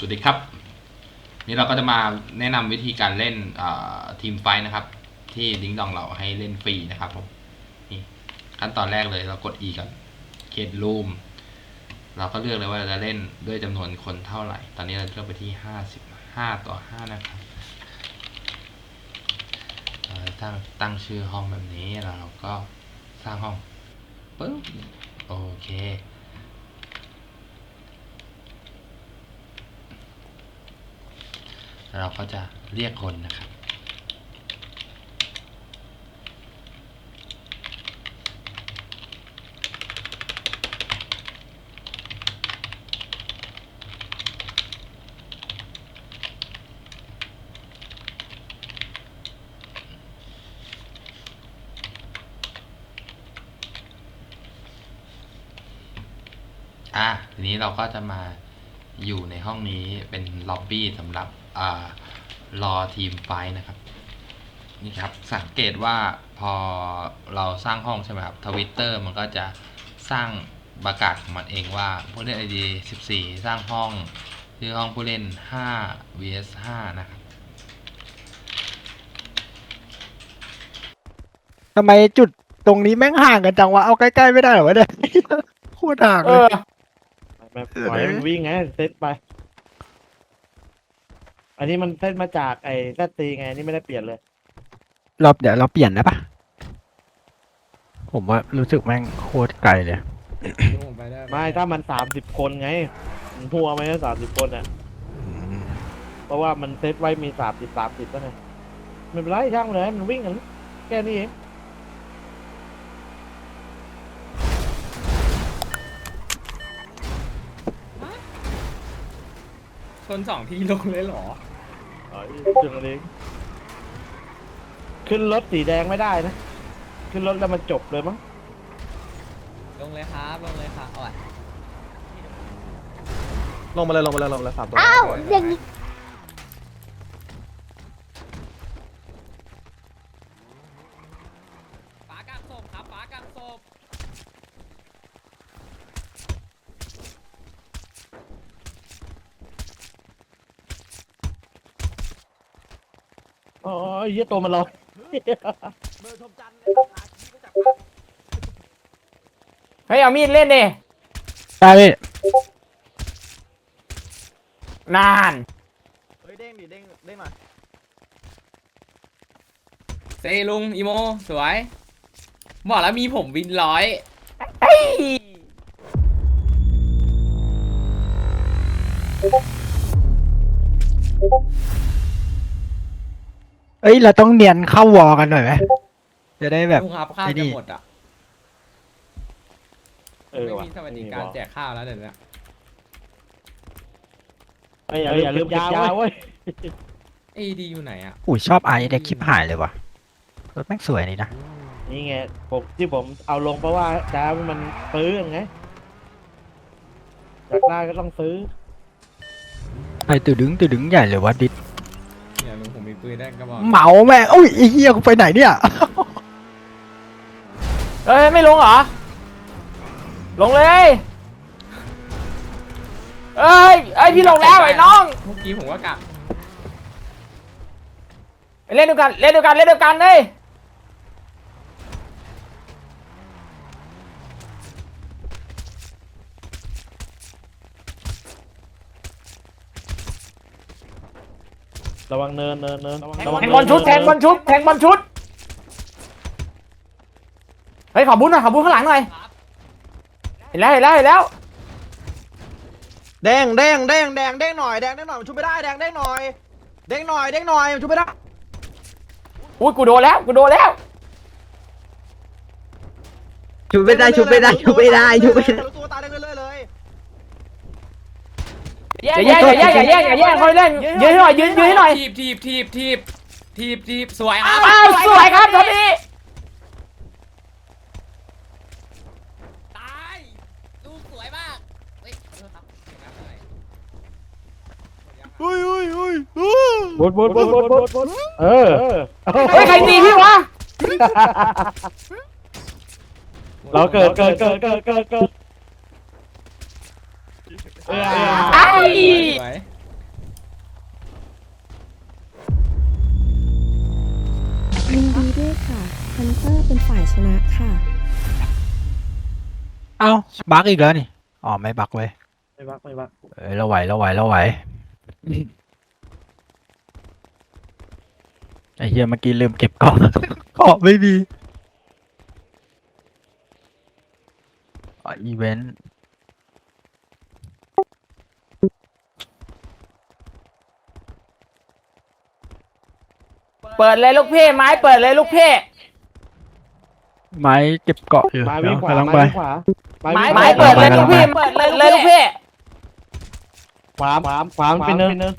สวัสดีครับ นี่เราก็จะมาแนะนำวิธีการเล่นทีมไฟนะครับ ที่ลิงดองเราให้เล่นฟรีนะครับผมนี่ขั้นตอนแรกเลยเรากด E ก่อนเ e ดรูมเราก็เลือกเลยว่าเราจะเล่นด้วยจำนวนคนเท่าไหร่ ตอนนี้เราเลือกไปที่ห้าสิบห้าต่อห้านะครับตั้งตั้งชื่อห้องแบบนี้แล้วเราก็สร้างห้องปึ๊บโอเค เราก็จะเรียกคนนะครับ อะทีนี้เราก็จะมาอยู่ในห้องนี้เป็นล็อบบี้สำหรับ รอทีมไฟท์นะครับนี่ครับสังเกตว่าพอเราสร้างห้องใช่ไหมครับทวิตเตอร์มันก็จะสร้างประกาศของมันเองว่าผู้เล่น ID 14 สร้างห้องชื่อห้องผู้เล่น 5 vs 5 นะครับทำไมจุดตรงนี้แม่งห่างกันจังวะ เอาใกล้ๆไม่ได้เหรอวะเนี่ยโคตรห่างเอเลยอแบบปล่อยให้มันวิ่งไงเซตไป อันนี้มันเซตมาจากไอ้แซตีไงอันนี่ไม่ได้เปลี่ยนเลย เราเดี๋ยวเราเปลี่ยนได้ปะผมว่ารู้สึกแม่งโคตรไกลเลยไม่ถ้ามันสามสิบคนไงมันหัวไหมสามสิบคนอะ เพราะว่ามันเซตไว้มีสามสิบสามสิบแล้วไงไม่เป็นไรช่างเลยมันวิ่งกันแค่นี้เองชนสองที่ลงเลยเหรอ อ๋อจุดนี้ขึ้นรถสีแดงไม่ได้นะ ขึ้นรถแล้วมันจบเลยมั้งลงเลยครับลงเลยครับเอาอะลงมาเลยลงมาเลยลงมาเลยสามตัวอ้าวอย่างนี้ฟ้ากางศพครับฟ้ากางศพ อ๋อเหี้ยตัวมันลอยเฮ้ยเอามีดเล่นดิได้พี่นาน เฮ้ยเด้งดิเด้งเด้งหน่อยเซลุงอีโม สวย บอกแล้วมีผมวินร้อย เอ้ย เราต้องเนียนเข้าวอลกันหน่อยไหมจะได้แบบ ลุงครับข้าวไอ้นี่ จะหมดอะเออไม่ว่ะมีสวัสดิการแจกข้าวแล้วเดี๋ยวนี้เอ้ยอย่าอย่าลืมเก็บยาเว้ยเอดีอยู่ไหนอะอุ้ยชอบไอเด็กคลิปหายเลยว่ะรถแม่งสวยนี่นะนี่ไงผมที่ผมเอาลงเพราะว่าจ้ามันซื้อไงอยากได้ก็ต้องซื้อไอตื่ดึงตื่ดึงใหญ่เลยว่ะดิดเนี่ยลุงผมมี ปืนได้ก็บอกเหมาแม่งอุ้ยไอ้เหี้ยกูไปไหนเนี่ย เอ้ยไม่ลงเหรอ ลงเลย เอ้ยเอ้ยพี่ลงแล้วไอ้น้อง เมื่อกี้ผมก็กลับ เล่นด้วยกัน เล่นด้วยกัน เล่นด้วยกันเลย ระวังเนินเนินเนินแทระวังบอลชุดแทงบอลชุดแทงบอลชุดเฮ้ยขอบุญหน่อยขอบุญข้างหลังหน่อยเห็นแล้วเห็นแล้วเห็นแล้วแดงแดงแดงแดงแดงหน่อยแดงแดงหน่อยมันชุบไม่ได้แดงแดงหน่อยแดงหน่อยแดงหน่อยมันชุบไม่ได้อุ้ยกูโดนแล้วกูโดนแล้วชุบไม่ได้ชุบไม่ได้ชุบไม่ได้ชุบไม่ได้รู้ตัวตายได้เลยเลย อย่าแย่งอย่าแย่งอย่าแย่งอย่าแย่งเขาเล่นยืนให้หน่อยยืนยืนให้หน่อยทีบทีบทีบทีบทีบทีบสวยครับอ้าวสวยครับทอมี่ตายลูกสวยมากเฮ้ยขอโทษครับเห็นไหมอะไรอุ้ยอุ้ยอุ้ยอุ้ยบดบดบดบดบดบดเออเฮ้ยใครตีพี่วะเราเกิดเกิดเกิดเกิดเกิดเกิด เอไอ้ยินดีด้วยค่ะฮันเตอร์เป็นฝ่ายชนะค่ะ เอ้าบักอีกแล้วนี่อ๋อไม่บักเว้ยไม่บักไม่บักเอ้ยเราไหวเราไหวเราไหวไอ้เหี้ยเมื่อกี้ลืมเก็บกล่อง กล่องไม่มีอ๋ออีเวนต์ เปิดเลยลูกพี่ไม้เปิดเลยลูกพี่ไม้เก็บเกาะอยู่ไม้เดี๋วิ่ยวงขวากำลังไม้ไปวิ่งขวาไม้วิ่งไม้ขวาเปิดเลยลูกพี่กำลังไปเปิดเลยเลยลูกพี่ขวาขวาขวาเป็นเนิน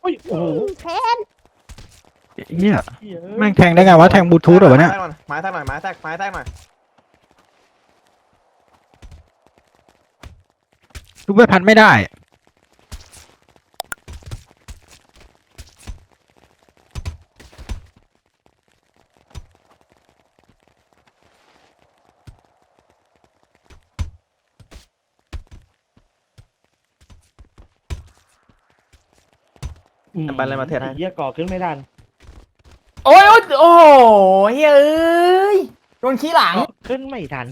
โอ้ยโอ้โหเฮียเหี้ยแม่งแทงได้ไงวะแทงบลูทูธเหรอวะเนี่ยไม้แทกหน่อยไม้แทกหน่อยไม้แทกไม้แทกหน่อย ทุบไปพันไม่ได้ไปเลยมาเทศให้เหี้ยก่อขึ้นไม่ทันโอ้ยโอ้ยโอ้โหเฮ้ยเอ้ยโดนขี้หลัง ขึ้นไม่ทัน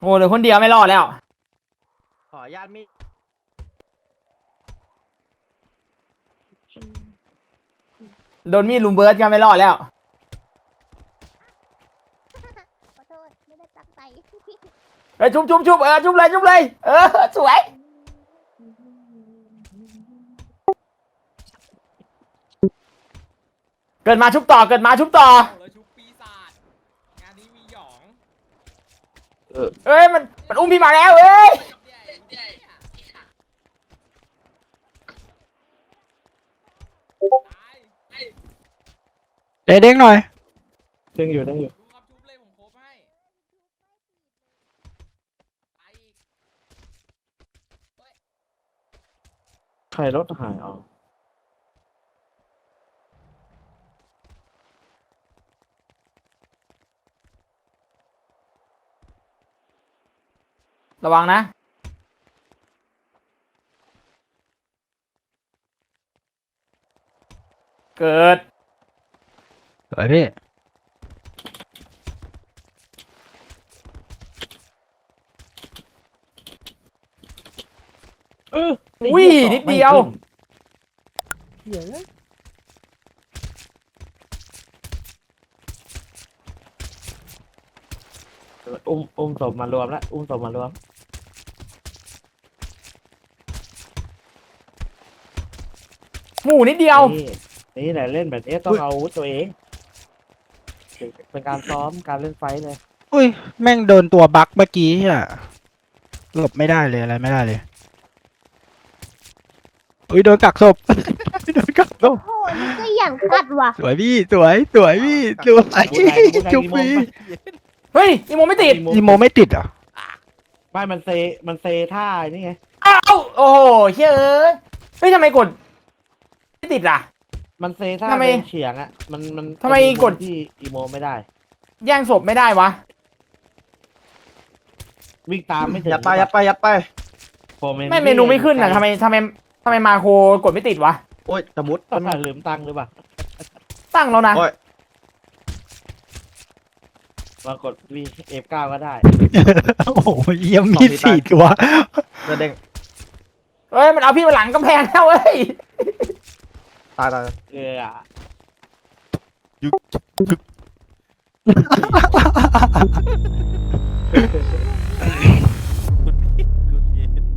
โอ้เหลือคนเดียวไม่รอดแล้ว ขออนุญาตมีดโดนมีดลุมเบิร์ดก็ไม่รอดแล้ว ขอโทษ ไม่ได้ตั้งใจเอ้ยชุบชุบชุบเออชุบเลยชุบเลย เออสวย เกิดมาชุบต่อเกิดมาชุบต่อ ชุบปีศาจงานนี้มีหยอง เอ้ยมันมันอุ้มพี่มาแล้วเอ้ยเด้เด้งหน่อย ดึงอยู่ดึงอยู่ดูครับชุบเลยผมโคบให้ไปอีกใครรถหายอ๋อ ระวังนะเกิดสวยพี่เอออุ้ยนิดเดียวเหี้ยอุ้มอุ้มศพมารวมแล้วอุ้มศพมารวม หมูนิดเดียว นี่นี่แหละเล่นแบบนี้ต้องเอาอาวุธตัวเองเป็นการซ้อมการเล่นไฟท์เลยอุ้ย แม่งโดนตัวบักเมื่อกี้อะหลบไม่ได้เลยอะไรไม่ได้เลย อุ้ย โดนกักศพ โดนกักศพ โอ้ยมันก็อย่างกัดว่ะสวยพี่ สวย สวยพี่สวยจุ๊บพี่เฮ้ยอีโมไม่ติดอีโมไม่ติดเหรอไม่มันเซมันเซท่านี่ไงอ้าวโอ้โหเฮ้ยเอ้ยเฮ้ยทำไมกดไม่ ติดอะ มันเซท่าทำไมเดินเฉียงอะมันมันทำไมเป็นกด ที่อีโมไม่ได้ แย่งศพไม่ได้วะ วิ่งตามไม่ถึงยัดไปยัดไปยัดไปโฟร์ไม่เมนูไม่ขึ้นอะทำไมทำไมทำไมมาโครกดไม่ติดวะ โอ้ยตะมุดต้องการลืมตังค์หรือเปล่าตั้งแล้วนะ โอ้ยมากดวีเอฟเก้าก็ได้ โอ้โหเยี่ยมมีดสี่ตัวเลือดเด้งเฮ้ย มันเอาพี่มาหลังกำแพงแล้วเว้ย 打打对呀。有哈哈哈哈哈哈